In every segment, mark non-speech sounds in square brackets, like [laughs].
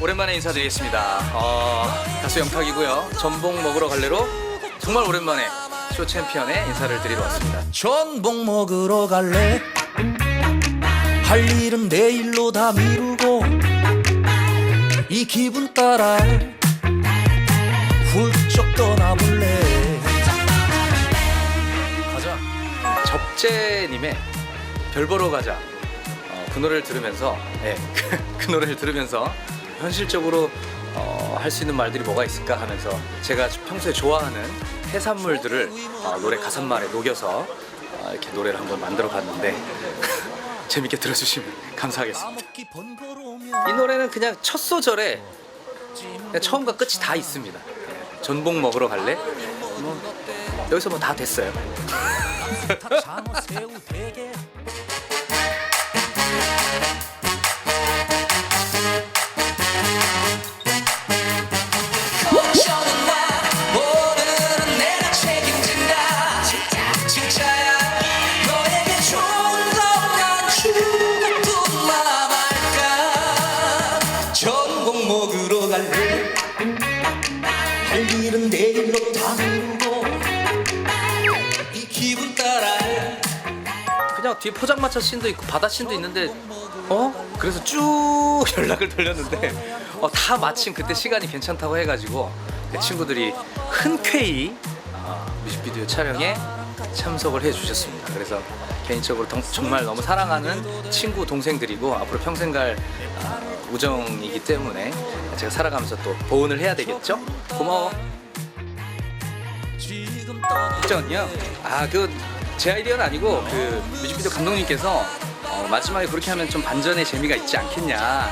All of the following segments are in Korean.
오랜만에 인사드리겠습니다. 어, 가수 영탁이고요. 전복 먹으러 갈래로 정말 오랜만에 쇼 챔피언의 인사를 드리러 왔습니다. 전복 먹으러 갈래 할 일은 내일로 다 미루고 이 기분 따라 훌쩍 떠나볼래 가자. 적재님의 별 보러 가자. 어, 그 노래를 들으면서, 예, [laughs] 그, 그 노래를 들으면서 현실적으로 어, 할 수 있는 말들이 뭐가 있을까 하면서 제가 평소에 좋아하는 해산물들을 어, 노래 가사말에 녹여서 어, 이렇게 노래를 한번 만들어 봤는데 [laughs] 재밌게 들어주시면 감사하겠습니다. 이 노래는 그냥 첫 소절에 그냥 처음과 끝이 다 있습니다. 예, 전복 먹으러 갈래? 뭐, 여기서 뭐 다 됐어요. [laughs] 할 일은 내일로 다 미루고 이 기분 따라 그냥 뒤에 포장마차 씬도 있고 바다 씬도 있는데 어? 그래서 쭉 [laughs] 연락을 돌렸는데 어, 다 마침 그때 시간이 괜찮다고 해가지고 내 친구들이 흔쾌히 어, 뮤직비디오 촬영에 참석을 해주셨습니다. 그래서 개인적으로 동- 정말 너무 사랑하는 친구 동생들이고 앞으로 평생 갈 아, 우정이기 때문에 제가 살아가면서 또 보온을 해야 되겠죠? 고마워. 걱정은요. 아 그 제 아이디어는 아니고 그 뮤직비디오 감독님께서 어, 마지막에 그렇게 하면 좀 반전의 재미가 있지 않겠냐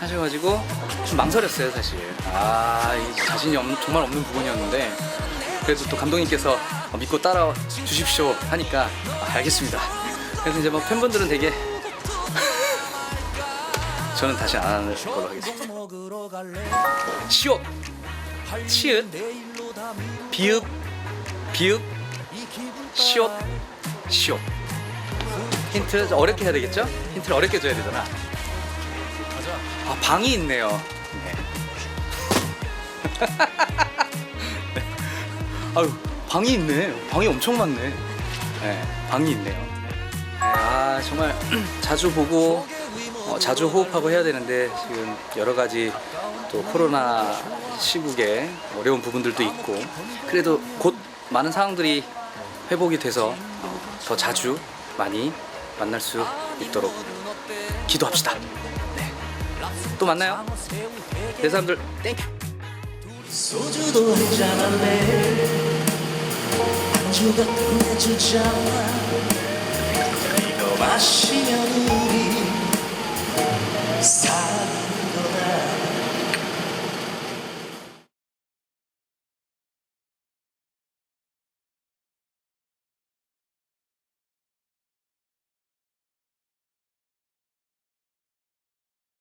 하셔가지고 좀 망설였어요 사실. 아 자신이 없, 정말 없는 부분이었는데 그래도 또 감독님께서 어, 믿고 따라 주십시오 하니까 아, 알겠습니다. 그래서 이제 뭐 팬분들은 되게 [laughs] 저는 다시 안 하는 걸로 하겠습니다. 시옷 치읓 비읍 비읍 시옷 시옷 힌트 어렵게 해야 되겠죠? 힌트를 어렵게 줘야 되잖아. 아 방이 있네요. 네. 네. [laughs] 아유 방이 있네. 방이 엄청 많네. 네, 방이 있네요. 네, 아 정말 [clears throat] 자주 보고 어, 자주 호흡하고 해야 되는데 지금 여러 가지 또 코로나 시국에 어려운 부분들도 있고 그래도 곧 많은 상황들이 회복이 돼서 어, 더 자주 많이 만날 수 있도록 기도합시다. 네. 또 만나요. 내 사람들 땡큐. 소주도 한잔 할래? 안주가 끝내주잖아